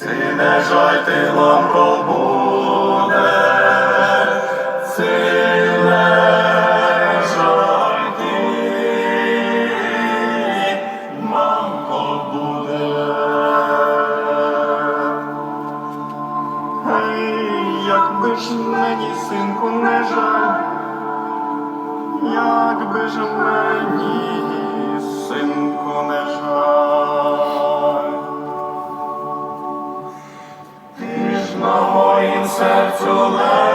Ці не жаль ти ламко буде, ці не жаль ти, мамко буде. Ей, якби ж мені, синку, не жаль, якби ж мені, sercu memu.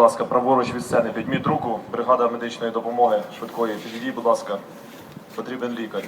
Будь ласка, праворуч від сцени, підміть руку, бригада медичної допомоги швидкої. Підійдіть, будь ласка, потрібен лікар.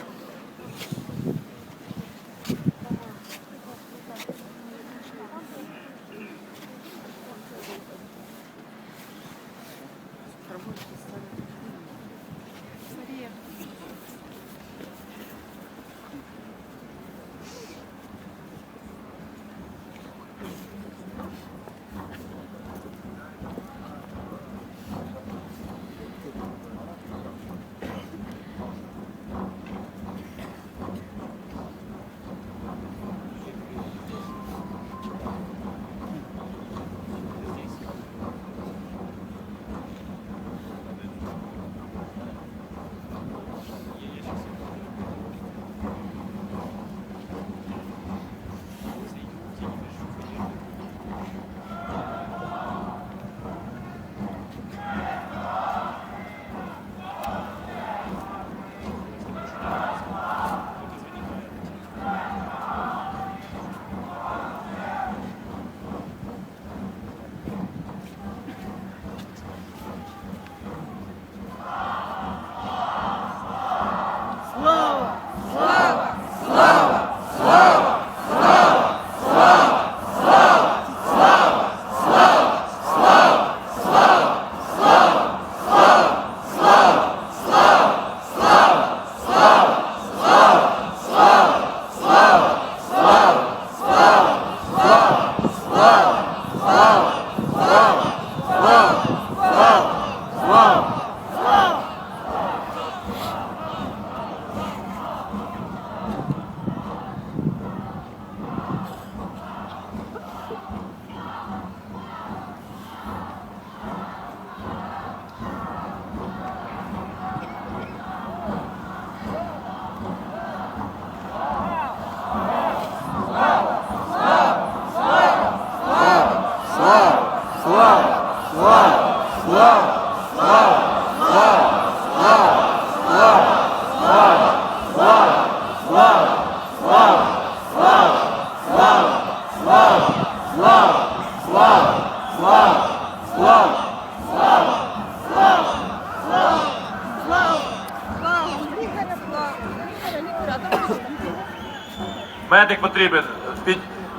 Медик потрібен.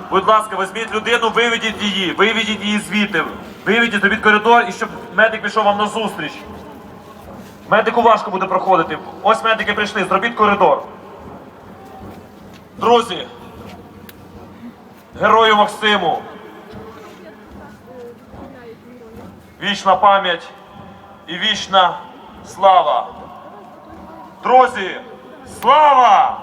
Будь ласка, візьміть людину, виведіть її, виведіть її звідти. Виведіть робіть коридор і щоб медик пішов вам на зустріч. Медику важко буде проходити. Ось медики прийшли, зробіть коридор. Друзі, герою Максиму. Вічна пам'ять і вічна слава. Друзі! Слава!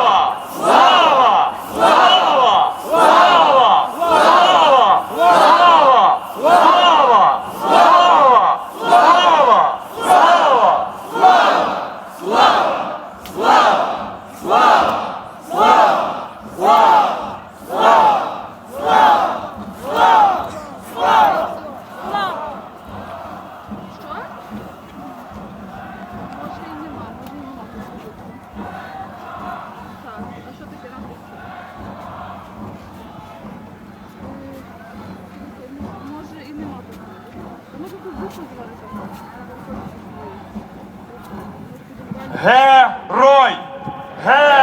Герой! Герой!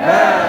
네.